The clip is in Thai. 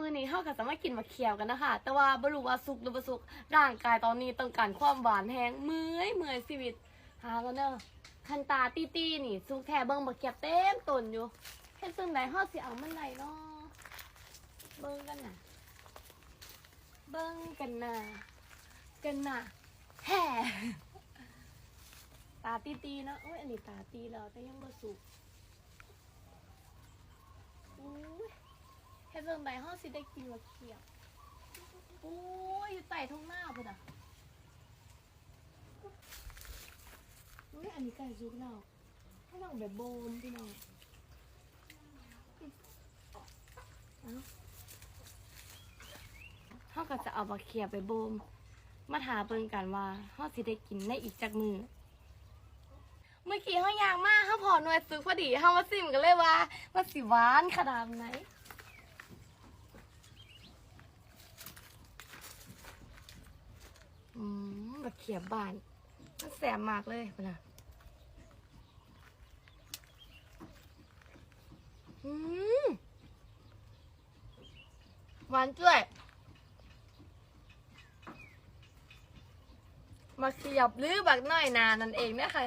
มื้อนี้เฮาก็จะมากินมะเขียวกันนะคะ แต่ว่าบรูว่าสุกหรือบ่สุกร่างกายตอนนี้ต้องการความหวานแฮงเมื่อยเมื่อยชีวิตหากันเด้อคันตาตี้ๆนี่สุกแท้เบิ่งมะเขียบเต็มต้นอยู่เฮ็ดจังไดเฮาสิเอามันไหลเนาะเบิ่งกันน่ะ เบิ่งกันน่ะกันน่ะแฮ่ตาตีๆเนาะโอ้ยอันนี้ตาตีแล้วแต่ยังบ่สุกอุ้ย เฮ็ดเบิ่งใบห้องสิได้กินมะเขียบโอ้ยอยู่ใต้ท้องหน้าพุ่นอะอุ้ยอันนี้ไก่ซุกแล้วให้น้องแบบโบมพี่น้องเอาก็จะเอามะเขียไปโบม มาถาเบิ่งกันว่าเฮาสิได้กินในอีกจักมือเมื่อกี้เฮายางมากเฮาพอหน่วยซึกพอดีเฮามาซิมกันเลยว่าว่าสิหวานขนาดไหน อืม บักเขียบบานมันแสบมากเลยพนะอืมหวานจ้วยมาเขียบหรือบักน้อยนานั่นเองนะคะ